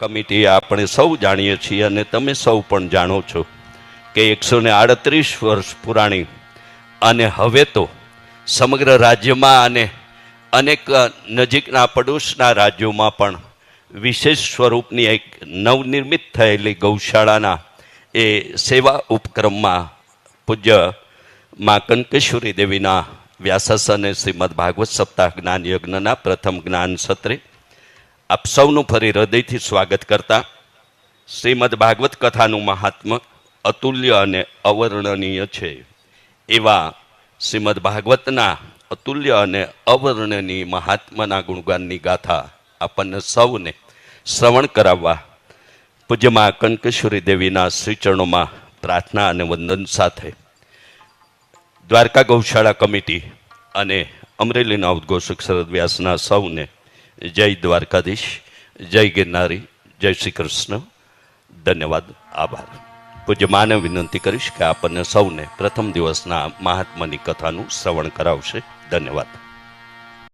Committee આપણે સૌ જાણીએ છીએ અને તમે સૌ પણ જાણો છો કે એકસો ને આડત્રીસ વર્ષ પુરાણી અને હવે તો સમગ્ર રાજ્યમાં અને અનેક નજીકના પડોશના રાજ્યોમાં પણ વિશેષ સ્વરૂપની એક નવનિર્મિત થયેલી ગૌશાળાના એ સેવા ઉપક્રમમાં પૂજ્ય મા કંકેશ્વરી દેવીના વ્યાસાસને શ્રીમદ ભાગવત સપ્તાહ જ્ઞાન યજ્ઞના પ્રથમ જ્ઞાન સત્રે આપ સૌનું ફરી હૃદયથી સ્વાગત કરતા શ્રીમદ ભાગવત કથાનું મહાત્મ અતુલ્ય અને અવર્ણનીય છે. એવા શ્રીમદ ભાગવતના અતુલ્ય અને અવર્ણનીય મહાત્માના ગુણગાનની ગાથા આપણને સૌને શ્રવણ કરાવવા પૂજ્યમાં કંકેશ્વરી દેવીના શ્રીચરણોમાં પ્રાર્થના અને વંદન સાથે દ્વારકા ગૌશાળા કમિટી અને અમરેલીના ઉદ્ઘોષક શરદ વ્યાસના સૌને જય દ્વારકાધીશ, જય ગિરનારી, જય શ્રી કૃષ્ણ. ધન્યવાદ, આભાર. પૂજ્ય માને વિનંતી કરીશ કે આપણને સૌને પ્રથમ દિવસના મહાત્માની કથાનું શ્રવણ કરાવશે. ધન્યવાદ.